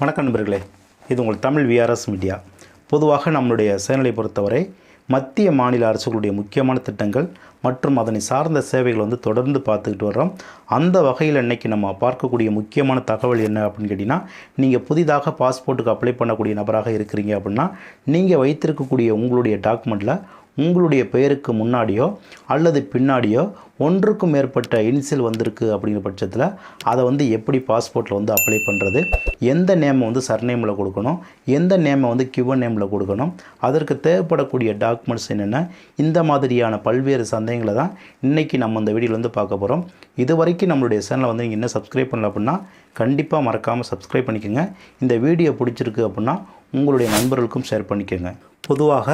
வணக்கம் நண்பர்களே. இது உங்கள் தமிழ் விஆர்எஸ் மீடியா பொதுவாக நம்மளுடைய சேனலை பொறுத்தவரை மத்திய மாநில அரசுகளுடைய முக்கியமான திட்டங்கள் மற்றும் அதனை சார்ந்த சேவைகள் வந்து தொடர்ந்து பார்த்துக்கிட்டு வர்றோம். அந்த வகையில் இன்றைக்கி நம்ம பார்க்கக்கூடிய முக்கியமான தகவல் என்ன அப்படின்னு கேட்டிங்கன்னா நீங்கள் புதிதாக பாஸ்போர்ட்டுக்கு அப்ளை பண்ணக்கூடிய நபராக இருக்கிறீங்க அப்படின்னா நீங்கள் வைத்திருக்கக்கூடிய உங்களுடைய டாக்குமெண்ட்டில் உங்களுடைய பெயருக்கு முன்னாடியோ அல்லது பின்னாடியோ ஒன்றுக்கும் மேற்பட்ட இனிஷியல் வந்திருக்கு அப்படிங்கிற பட்சத்தில் அதை வந்து எப்படி பாஸ்போர்ட்டில் வந்து அப்ளை பண்ணுறது எந்த நேமை வந்து சர்நேமில் கொடுக்கணும் எந்த நேமை வந்து கியூவன் நேமில் கொடுக்கணும் அதற்கு தேவைப்படக்கூடிய டாக்குமெண்ட்ஸ் என்னென்ன இந்த மாதிரியான பல்வேறு சந்தேகங்களை தான் இன்றைக்கி நம்ம இந்த வீடியோவில் வந்து பார்க்க போகிறோம் இது வரைக்கும் நம்மளுடைய சேனலை வந்து நீங்கள் இன்னும் சப்ஸ்கிரைப் பண்ணல அப்படின்னா கண்டிப்பாக மறக்காமல் சப்ஸ்கிரைப் பண்ணிக்கோங்க. இந்த வீடியோ பிடிச்சிருக்கு அப்படின்னா உங்களுடைய நண்பர்களுக்கும் ஷேர் பண்ணிக்கோங்க. பொதுவாக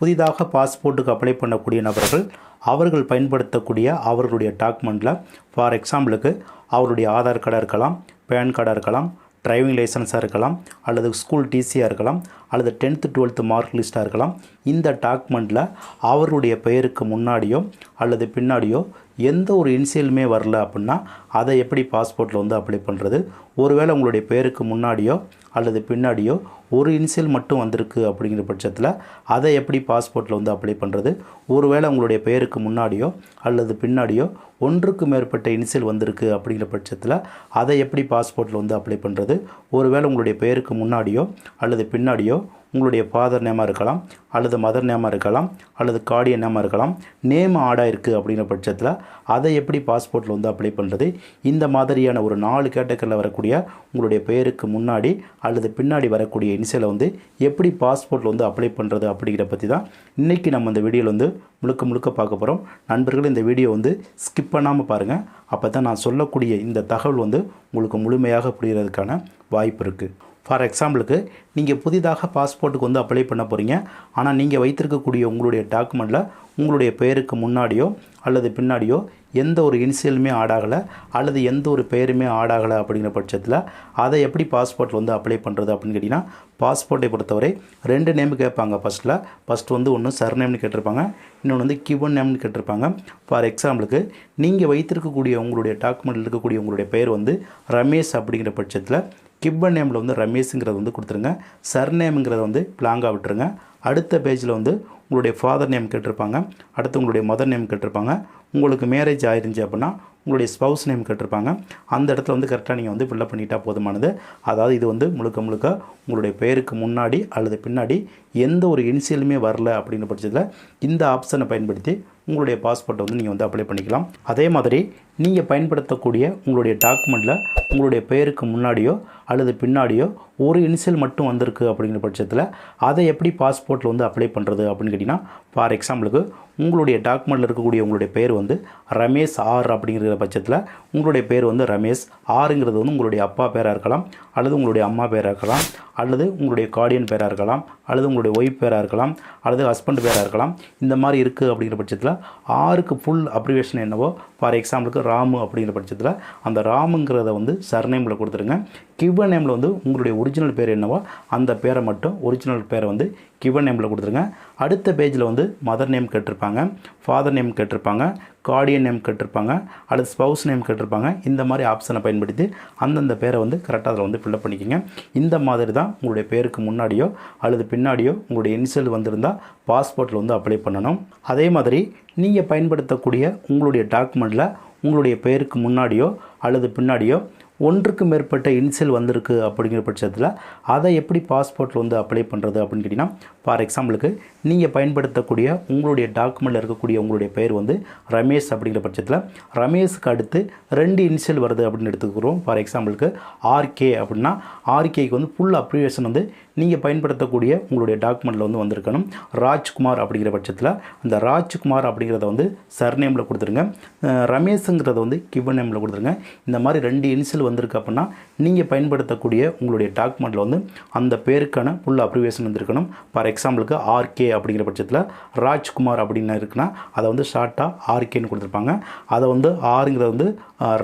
புதிதாக பாஸ்போர்ட்டுக்கு அப்ளை பண்ணக்கூடிய நபர்கள் அவர்கள் பயன்படுத்தக்கூடிய அவர்களுடைய டாக்குமெண்ட்டில் ஃபார் எக்ஸாம்பிளுக்கு அவருடைய ஆதார் கார்டாக இருக்கலாம் பேன் கார்டாக இருக்கலாம் டிரைவிங் லைசன்ஸாக இருக்கலாம் அல்லது ஸ்கூல் டிசியாக இருக்கலாம் அல்லது டென்த்து டுவெல்த்து மார்க் லிஸ்ட்டாக இருக்கலாம் இந்த டாக்குமெண்ட்டில் அவர்களுடைய பெயருக்கு முன்னாடியோ அல்லது பின்னாடியோ எந்த ஒரு இன்சியலுமே வரல அப்படின்னா அதை எப்படி பாஸ்போர்ட்டில் வந்து அப்ளை பண்ணுறது ஒருவேளை உங்களுடைய பெயருக்கு முன்னாடியோ அல்லது பின்னாடியோ ஒரு இன்சியல் மட்டும் வந்திருக்கு அப்படிங்கிற பட்சத்தில் அதை எப்படி பாஸ்போர்ட்டில் வந்து அப்ளை பண்ணுறது ஒருவேளை உங்களுடைய பெயருக்கு முன்னாடியோ அல்லது பின்னாடியோ ஒன்றுக்கு மேற்பட்ட இன்சியல் வந்திருக்கு அப்படிங்கிற பட்சத்தில் அதை எப்படி பாஸ்போர்ட்டில் வந்து அப்ளை பண்ணுறது ஒருவேளை உங்களுடைய பெயருக்கு முன்னாடியோ அல்லது பின்னாடியோ உங்களுடைய ஃபாதர் நேமாக இருக்கலாம் அல்லது மதர் நேமாக இருக்கலாம் அல்லது கார்டியன் நேமாக இருக்கலாம் நேம் ஆடாக இருக்குது அப்படிங்கிற பட்சத்தில் அதை எப்படி பாஸ்போர்ட்டில் வந்து அப்ளை பண்ணுறது இந்த மாதிரியான ஒரு நாலு கேட்டகரியில் வரக்கூடிய உங்களுடைய பெயருக்கு முன்னாடி அல்லது பின்னாடி வரக்கூடிய இனிஷியலை வந்து எப்படி பாஸ்போர்ட்டில் வந்து அப்ளை பண்ணுறது அப்படிங்கிற பற்றி தான் இன்றைக்கி நம்ம இந்த வீடியோவில் வந்து முழுக்க முழுக்க பார்க்க போகிறோம் நண்பர்கள் இந்த வீடியோ வந்து ஸ்கிப் பண்ணாமல் பாருங்கள் அப்போ தான் நான் சொல்லக்கூடிய இந்த தகவல் வந்து உங்களுக்கு முழுமையாக புரிகிறதுக்கான வாய்ப்பு இருக்குது ஃபார் எக்ஸாம்பிளுக்கு நீங்கள் புதிதாக பாஸ்போர்ட்டுக்கு வந்து அப்ளை பண்ண போகிறீங்க ஆனால் நீங்கள் வைத்திருக்கக்கூடிய உங்களுடைய டாக்குமெண்ட்டில் உங்களுடைய பெயருக்கு முன்னாடியோ அல்லது பின்னாடியோ எந்த ஒரு இனிஷியலுமே ஆடாகலை அல்லது எந்த ஒரு பெயருமே ஆடாகலை அப்படிங்கிற பட்சத்தில் அதை எப்படி பாஸ்போர்ட்டில் வந்து அப்ளை பண்ணுறது அப்படின்னு கேட்டிங்கன்னா பாஸ்போர்ட்டை பொறுத்தவரை ரெண்டு நேம் கேட்பாங்க ஃபஸ்ட்டில் ஃபஸ்ட் வந்து ஒன்று சர் நேம்னு கேட்டிருப்பாங்க. இன்னொன்று வந்து கிவன் நேம்னு கேட்டிருப்பாங்க. ஃபார் எக்ஸாம்பிளுக்கு நீங்கள் வைத்திருக்கக்கூடிய உங்களுடைய டாக்குமெண்ட்டில் இருக்கக்கூடிய உங்களுடைய பெயர் வந்து ரமேஷ் அப்படிங்கிற பட்சத்தில் கிப்பன் நேமில் வந்து ரமேஷுங்கிறத வந்து கொடுத்துருங்க. சர்நேமுங்கிறத வந்து பிளாங்காக விட்டுருங்க. அடுத்த பேஜில் வந்து உங்களுடைய ஃபாதர் நேம் கேட்டிருப்பாங்க. அடுத்து உங்களுடைய மதர் நேம் கேட்டிருப்பாங்க. உங்களுக்கு மேரேஜ் ஆயிருந்துச்சு அப்படின்னா உங்களுடைய ஸ்பவுஸ் நேம் கேட்டிருப்பாங்க. அந்த இடத்துல வந்து கரெக்டாக நீங்கள் வந்து ஃபில்லப் பண்ணிட்டா போதுமானது. அதாவது இது வந்து முழுக்க முழுக்க உங்களுடைய பெயருக்கு முன்னாடி அல்லது பின்னாடி எந்த ஒரு இனிஷியலுமே வரல அப்படின்னு பட்சத்தில் இந்த ஆப்ஷனை பயன்படுத்தி உங்களுடைய பாஸ்போர்ட்டை வந்து நீங்கள் வந்து அப்ளை பண்ணிக்கலாம். அதே மாதிரி நீங்கள் பயன்படுத்தக்கூடிய உங்களுடைய டாக்குமெண்ட்டில் உங்களுடைய பெயருக்கு முன்னாடியோ அல்லது பின்னாடியோ ஒரு இனிஷியல் மட்டும் வந்திருக்கு அப்படிங்கிற பட்சத்தில் அதை எப்படி பாஸ்போர்ட்டில் வந்து அப்ளை பண்ணுறது அப்படின்னு கேட்டிங்கன்னா ஃபார் எக்ஸாம்பிளுக்கு உங்களுடைய டாக்குமெண்ட்டில் இருக்கக்கூடிய உங்களுடைய பேர் வந்து ரமேஷ் ஆர் அப்படிங்கிற பட்சத்தில் உங்களுடைய பேர் வந்து ரமேஷ் ஆறுங்கிறது வந்து உங்களுடைய அப்பா பேராக இருக்கலாம் அல்லது உங்களுடைய அம்மா பேராக இருக்கலாம் அல்லது உங்களுடைய கார்டியன் பேராக இருக்கலாம் அல்லது உங்களுடைய ஒய்ஃப் பேராக இருக்கலாம் அல்லது ஹஸ்பண்ட் பேராக இருக்கலாம். இந்த மாதிரி இருக்குது அப்படிங்கிற பட்சத்தில் ஆறுக்கு ஃபுல் அப்ரிவேஷன் என்னவோ ஃபார் எக்ஸாம்பிளுக்கு ராமு அப்படிங்கிற பட்சத்தில் அந்த ராமுங்கிறத வந்து சர்நேமில் கொடுத்துருங்க கிவன் நேமில் வந்து உங்களுடைய ஒரிஜினல் பேர் என்னவோ அந்த பேரை மட்டும் ஒரிஜினல் பேரை வந்து கிவன் நேமில் கொடுத்துருங்க அடுத்த பேஜில் வந்து மதர் நேம் கேட்டிருப்பாங்க. ஃபாதர் நேம் கேட்டிருப்பாங்க. கார்டியன் நேம் கேட்டிருப்பாங்க அல்லது ஸ்பவுஸ் நேம் கேட்டிருப்பாங்க இந்த மாதிரி ஆப்ஷனை பயன்படுத்தி அந்தந்த பேரை வந்து கரெக்டாக அதில் வந்து ஃபில்லப் பண்ணிக்கோங்க. இந்த மாதிரி தான் உங்களுடைய பேருக்கு முன்னாடியோ அல்லது பின்னாடியோ உங்களுடைய இனிஷியல் வந்திருந்தால் பாஸ்போர்ட்டில் வந்து அப்ளை பண்ணணும். அதே மாதிரி நீங்கள் பயன்படுத்தக்கூடிய உங்களுடைய டாக்குமெண்ட்டில் உங்களுடைய பெயருக்கு முன்னாடியோ அல்லது பின்னாடியோ ஒன்றுக்கு மேற்பட்ட இனிஷியல் வந்திருக்கு அப்படிங்கிற பட்சத்தில் அதை எப்படி பாஸ்போர்ட்டில் வந்து அப்ளை பண்ணுறது அப்படின்னு கேட்டிங்கன்னா ஃபார் எக்ஸாம்பிளுக்கு நீங்கள் பயன்படுத்தக்கூடிய உங்களுடைய டாக்குமெண்ட்டில் இருக்கக்கூடிய உங்களுடைய பெயர் வந்து ரமேஷ் அப்படிங்கிற பட்சத்தில் ரமேஷுக்கு அடுத்து ரெண்டு இனிஷியல் வருது அப்படின்னு எடுத்துக்கிறோம். ஃபார் எக்ஸாம்பிளுக்கு ஆர்கே அப்படின்னா ஆர்கேக்கு வந்து ஃபுல் அப்ரிவேஷன் வந்து நீங்கள் பயன்படுத்தக்கூடிய உங்களுடைய டாக்குமெண்ட்டில் வந்து வந்திருக்கணும். ராஜ்குமார் அப்படிங்கிற பட்சத்தில் அந்த ராஜ்குமார் அப்படிங்கிறத வந்து சர்நேமில் கொடுத்துருங்க. ரமேஷுங்கிறத வந்து கிவன் நேமில் கொடுத்துருங்க. இந்த மாதிரி ரெண்டு இனிஷியல் வந்திருக்கு அப்படின்னா நீங்கள் பயன்படுத்தக்கூடிய உங்களுடைய டாக்குமெண்ட்டில் வந்து அந்த பேருக்கான ஃபுல் அப்ரிவேஷன் வந்திருக்கணும். ஃபார் எக்ஸாம்பிளுக்கு ஆர்கே அப்படிங்கிற பட்சத்தில் ராஜ்குமார் அப்படின்னு இருக்குன்னா அதை வந்து ஷார்ட்டாக ஆர்கேன்னு கொடுத்துருப்பாங்க. அதை வந்து ஆறுங்கிறது வந்து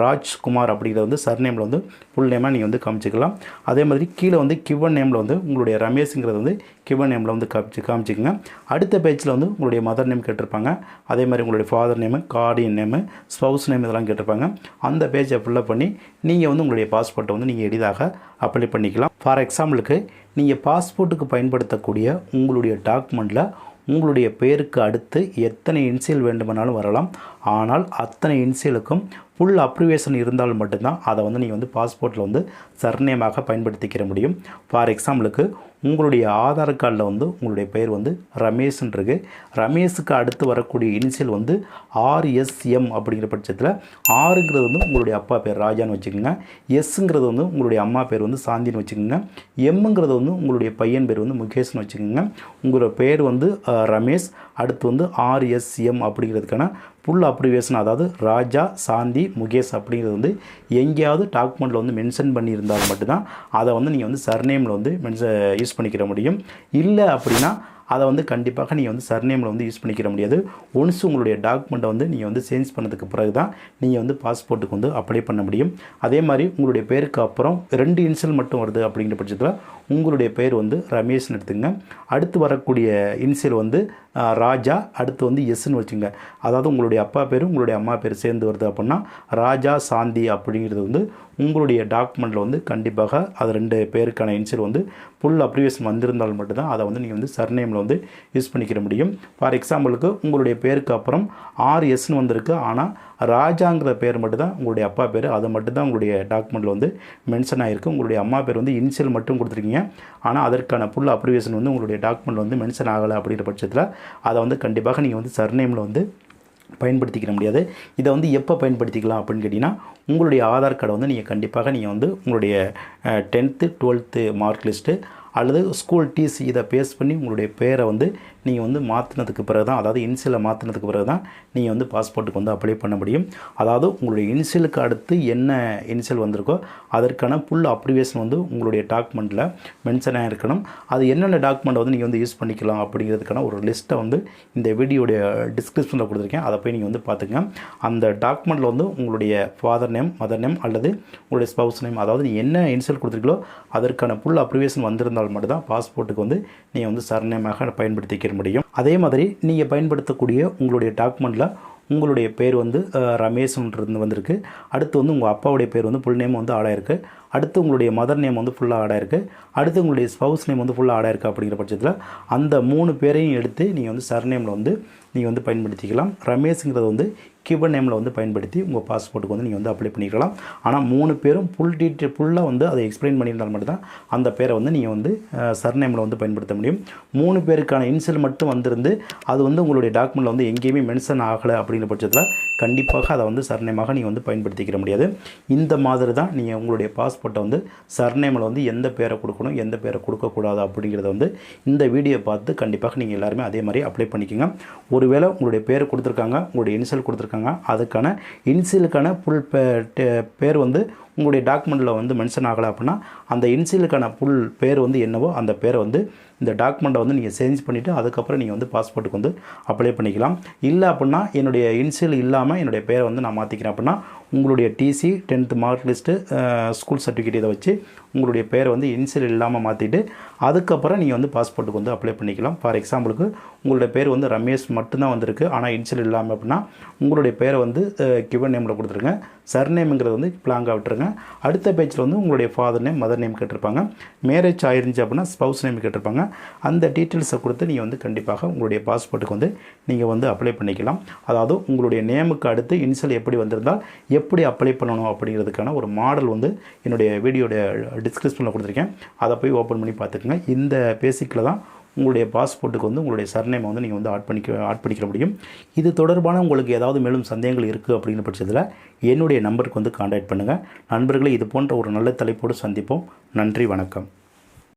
ராஜ்குமார் அப்படிங்கிறது வந்து சர்நேமில் வந்து ஃபுல் நேமாக நீங்கள் வந்து காமிச்சிக்கலாம். அதே மாதிரி கீழே வந்து கிவன் நேமில் வந்து உங்களுடைய ரமேஷுங்கிறது வந்து கிவன் நேமில் வந்து காமிச்சு காமிச்சிக்கங்க. அடுத்த பேஜில் வந்து உங்களுடைய மதர் நேம் கேட்டிருப்பாங்க. அதே மாதிரி உங்களுடைய father name guardian name spouse name இதெல்லாம் கேட்டிருப்பாங்க. அந்த பேஜை ஃபில்லப் பண்ணி நீங்கள் வந்து உங்களுடைய பாஸ்போர்ட்டை வந்து நீங்கள் எளிதாக அப்ளை பண்ணிக்கலாம். ஃபார் எக்ஸாம்பிளுக்கு நீங்கள் பாஸ்போர்ட்டுக்கு பயன்படுத்தக்கூடிய உங்களுடைய டாக்குமெண்ட்டில் உங்களுடைய பேருக்கு அடுத்து எத்தனை இன்சியல் வேண்டுமானாலும் வரலாம். ஆனால் அத்தனை இன்சியலுக்கும் ஃபுல் அப்ரிவேஷன் இருந்தால் மட்டும்தான் அதை வந்து நீங்கள் வந்து பாஸ்போர்ட்டில் வந்து சர்நேமாக பயன்படுத்திக்கிற முடியும். ஃபார் எக்ஸாம்பிளுக்கு உங்களுடைய ஆதார் கார்டில் வந்து உங்களுடைய பெயர் வந்து ரமேஷ்ன்றது ரமேஷுக்கு அடுத்து வரக்கூடிய இனிஷியல் வந்து ஆர்எஸ்எம் அப்படிங்கிற பட்சத்தில் ஆறுங்கிறது வந்து உங்களுடைய அப்பா பேர் ராஜான்னு வச்சுக்கோங்க. எஸ்ஸுங்கிறது வந்து உங்களுடைய அம்மா பேர் வந்து சாந்தின்னு வச்சுக்கோங்க. எம்முங்கிறது வந்து உங்களுடைய பையன் பேர் வந்து முகேஷ்னு வச்சுக்கோங்க. உங்களோட பேர் வந்து ரமேஷ் அடுத்து வந்து ஆர்எஸ்எம் அப்படிங்கிறதுக்கான ஃபுல் அப்ரிவேஷன் அதாவது ராஜா சாந்தி முகேஷ் அப்படிங்கிறது வந்து எங்கேயாவது டாக்குமெண்ட்டில் வந்து மென்ஷன் பண்ணியிருந்தால் மட்டும்தான். அதை வந்து நீங்கள் வந்து சர்நேமில் வந்து மென்ஷ யூஸ் பண்ணிக்கிற முடியும். இல்லை அப்படின்னா அதை வந்து கண்டிப்பாக நீங்கள் வந்து சர்நேமில் வந்து யூஸ் பண்ணிக்கிற முடியாது. ஒன்ஸ் உங்களுடைய டாக்குமெண்ட்டை வந்து நீங்கள் வந்து சேஞ்ச் பண்ணதுக்கு பிறகு தான் நீங்கள் வந்து பாஸ்போர்ட்டுக்கு வந்து அப்ளை பண்ண முடியும். அதே மாதிரி உங்களுடைய பேருக்கு அப்புறம் ரெண்டு இன்சல் மட்டும் வருது அப்படிங்கிற பட்சத்தில் உங்களுடைய பேர் வந்து ரமேஷ்னு எடுத்துங்க அடுத்து வரக்கூடிய இன்சியல் வந்து ராஜா அடுத்து வந்து எஸ்ன்னு வச்சுங்க அதாவது உங்களுடைய அப்பா பேரும் உங்களுடைய அம்மா பேர் சேர்ந்து வருது அப்படின்னா ராஜா சாந்தி அப்படிங்கிறது வந்து உங்களுடைய டாக்குமெண்ட்டில் வந்து கண்டிப்பாக அது ரெண்டு பேருக்கான இன்சியல் வந்து ஃபுல் அப்ரிவேஷன் வந்திருந்தால் மட்டும்தான் அதை வந்து நீங்கள் வந்து சர்நேமில் வந்து யூஸ் பண்ணிக்கிற முடியும். ஃபார் எக்ஸாம்பிளுக்கு உங்களுடைய பேருக்கு அப்புறம் ஆறு வந்திருக்கு. ஆனால் ராஜாங்கிற பேர் மட்டும்தான் உங்களுடைய அப்பா பேர். அது மட்டும்தான் உங்களுடைய டாக்குமெண்ட்டில் வந்து மென்ஷன் ஆகிருக்கு உங்களுடைய அம்மா பேர் வந்து இனிஷியல் மட்டும் கொடுத்துருக்கீங்க. ஆனால் அதற்கான ஃபுல் அப்ரிவேஷன் வந்து உங்களுடைய டாக்குமெண்ட்டில் வந்து மென்ஷன் ஆகலை அப்படிங்கிற பட்சத்தில் அதை வந்து கண்டிப்பாக நீங்கள் வந்து சர்நேமில் வந்து பயன்படுத்திக்கிற முடியாது. இதை வந்து எப்போ பயன்படுத்திக்கலாம் அப்படின்னு கேட்டிங்கன்னா உங்களுடைய ஆதார் கார்டை வந்து நீங்கள் கண்டிப்பாக நீங்கள் வந்து உங்களுடைய டென்த்து டுவெல்த்து மார்க் லிஸ்ட்டு அல்லது ஸ்கூல் டிசி இதை பேஸ் பண்ணி உங்களுடைய பேரை வந்து நீங்கள் வந்து மாற்றினதுக்கு பிறகு தான் அதாவது இன்சியலை மாற்றினதுக்கு பிறகு தான் நீங்கள் வந்து பாஸ்போர்ட்டுக்கு வந்து அப்ளை பண்ண முடியும். அதாவது உங்களுடைய இன்சியலுக்கு அடுத்து என்ன இன்சியல் வந்திருக்கோ அதற்கான ஃபுல் அப்ரிவேஷன் வந்து உங்களுடைய டாக்குமெண்ட்டில் மென்ஷன் ஆகிருக்கணும் அது என்னென்ன டாக்குமெண்ட் வந்து நீங்கள் வந்து யூஸ் பண்ணிக்கலாம் அப்படிங்கிறதுக்கான ஒரு லிஸ்ட்டை வந்து இந்த வீடியோடைய டிஸ்கிரிப்ஷனில் கொடுத்துருக்கேன். அதை போய் நீங்கள் வந்து பார்த்துங்க அந்த டாக்குமெண்ட்டில் வந்து உங்களுடைய ஃபாதர் நேம் மதர் நேம் அல்லது உங்களுடைய ஸ்பவுஸ் நேம் அதாவது நீங்கள் என்ன இன்சியல் கொடுத்துருக்கீங்களோ அதற்கான ஃபுல் அப்ரிவேஷன் வந்திருந்தால் மட்டும்தான் பாஸ்போர்ட்டுக்கு வந்து நீங்கள் வந்து சர்நேமாக முடியும். அதே மாதிரி நீங்கள் பயன்படுத்தக்கூடிய உங்களுடைய டாக்குமெண்ட்டில் உங்களுடைய பேர் வந்து ரமேஷ்ன்றது வந்திருக்கு அடுத்து வந்து உங்கள் அப்பாவுடைய பேர் வந்து புல் நேம் வந்து ஆளாயிருக்கு. அடுத்து உங்களுடைய மதர் நேம் வந்து ஃபுல்லாக ஆடாக இருக்குது அடுத்து உங்களுடைய ஸ்பவுஸ் நேம் வந்து ஃபுல்லாக ஆடாக இருக்குது அப்படிங்கிற பட்சத்தில் அந்த மூணு பேரையும் எடுத்து நீங்கள் வந்து சர்நேமில் வந்து நீங்கள் வந்து பயன்படுத்திக்கலாம். ரமேஷுங்கிறது வந்து கிவன் நேமில் வந்து பயன்படுத்தி உங்கள் பாஸ்போர்ட்டுக்கு வந்து நீங்கள் வந்து அப்ளை பண்ணிக்கலாம். ஆனால் மூணு பேரும் ஃபுல் டீட்டெயில் ஃபுல்லாக வந்து அதை எக்ஸ்பிளைன் பண்ணியிருந்தால் மட்டும்தான் அந்த பேரை வந்து நீங்கள் வந்து சர்நேமில் வந்து பயன்படுத்த முடியும். மூணு பேருக்கான இன்சியல் மட்டும் வந்திருந்து அது வந்து உங்களுடைய டாக்குமெண்ட்டில் வந்து எங்கேயுமே மென்ஷன் ஆகலை அப்படிங்கிற பட்சத்தில் கண்டிப்பாக அதை வந்து சர்நேமாக நீங்கள் வந்து பயன்படுத்திக்கிற முடியாது. இந்த மாதிரி தான் நீங்கள் உங்களுடைய பாஸ்போர்ட்டை வந்து சர்நேமில் வந்து எந்த பேரை கொடுக்கணும் எந்த பேரை கொடுக்கக்கூடாது அப்படிங்கிறத வந்து இந்த வீடியோ பார்த்து கண்டிப்பாக நீங்கள் எல்லாருமே அதே மாதிரி அப்ளை பண்ணிக்கோங்க. ஒருவேளை உங்களுடைய பேர் கொடுத்துருக்காங்க உங்களுடைய இனிஷியல் கொடுத்துருக்காங்க அதுக்கான இன்சியலுக்கான ஃபுல் பேர் வந்து உங்களுடைய டாக்குமெண்ட்டில் வந்து மென்ஷன் ஆகலை அப்படின்னா அந்த இன்சியலுக்கான ஃபுல் பேர் வந்து என்னவோ அந்த பேரை வந்து இந்த டாக்குமெண்ட்டை வந்து நீங்கள் சேஞ்ச் பண்ணிவிட்டு அதுக்கப்புறம் நீங்கள் வந்து பாஸ்போர்ட்டுக்கு வந்து அப்ளை பண்ணிக்கலாம். இல்லை அப்படின்னா என்னுடைய இன்சியல் இல்லாமல் என்னுடைய பேரை வந்து நான் மாற்றிக்கிறேன் அப்படின்னா உங்களுடைய TC tenth mark list school certificate இதை வச்சு உங்களுடைய பேரை வந்து இன்சியல் இல்லாமல் மாற்றிட்டு அதுக்கப்புறம் நீங்கள் வந்து பாஸ்போர்ட்டுக்கு வந்து அப்ளை பண்ணிக்கலாம். ஃபார் எக்ஸாம்பிளுக்கு உங்களுடைய பேர் வந்து ரமேஷ் மட்டும்தான் வந்திருக்கு. ஆனால் இன்சியல் இல்லாமல் அப்படின்னா உங்களுடைய பேரை வந்து கிவன் நேமில் கொடுத்துருங்க. சர்நேமுங்கிறது வந்து பிளாங்காக விட்டுருங்க. அடுத்த பேஜில் வந்து உங்களுடைய ஃபாதர் நேம் மதர் நேம் கேட்டிருப்பாங்க. மேரேஜ் ஆயிருந்துச்சு அப்படின்னா ஸ்பவுஸ் நேம் கேட்டிருப்பாங்க. அந்த டீட்டெயில்ஸை கொடுத்து நீங்கள் வந்து கண்டிப்பாக உங்களுடைய பாஸ்போர்ட்டுக்கு வந்து நீங்கள் வந்து அப்ளை பண்ணிக்கலாம். அதாவது உங்களுடைய நேமுக்கு அடுத்து இனிஷியல் எப்படி வந்திருந்தால் எப்படி அப்ளை பண்ணணும் அப்படிங்கிறதுக்கான ஒரு மாடல் வந்து என்னுடைய வீடியோட டிஸ்கிரிப்ஷனில் கொடுத்துருக்கேன். அதை போய் ஓப்பன் பண்ணி பார்த்துக்கோங்க. இந்த பேசிக்கில் தான் உங்களுடைய பாஸ்போர்ட்டுக்கு வந்து உங்களுடைய சர்நேமை வந்து நீங்கள் வந்து ஆட் பண்ணிக்க ஆட் பண்ணிக்க முடியும். இது தொடர்பான உங்களுக்கு ஏதாவது மேலும் சந்தேகங்கள் இருக்குது அப்படிங்கிற பட்சத்தில் என்னுடைய நம்பருக்கு வந்து காண்டாக்ட் பண்ணுங்கள் நண்பர்களை இது போன்ற ஒரு நல்ல தலைப்போடு சந்திப்போம். நன்றி வணக்கம்.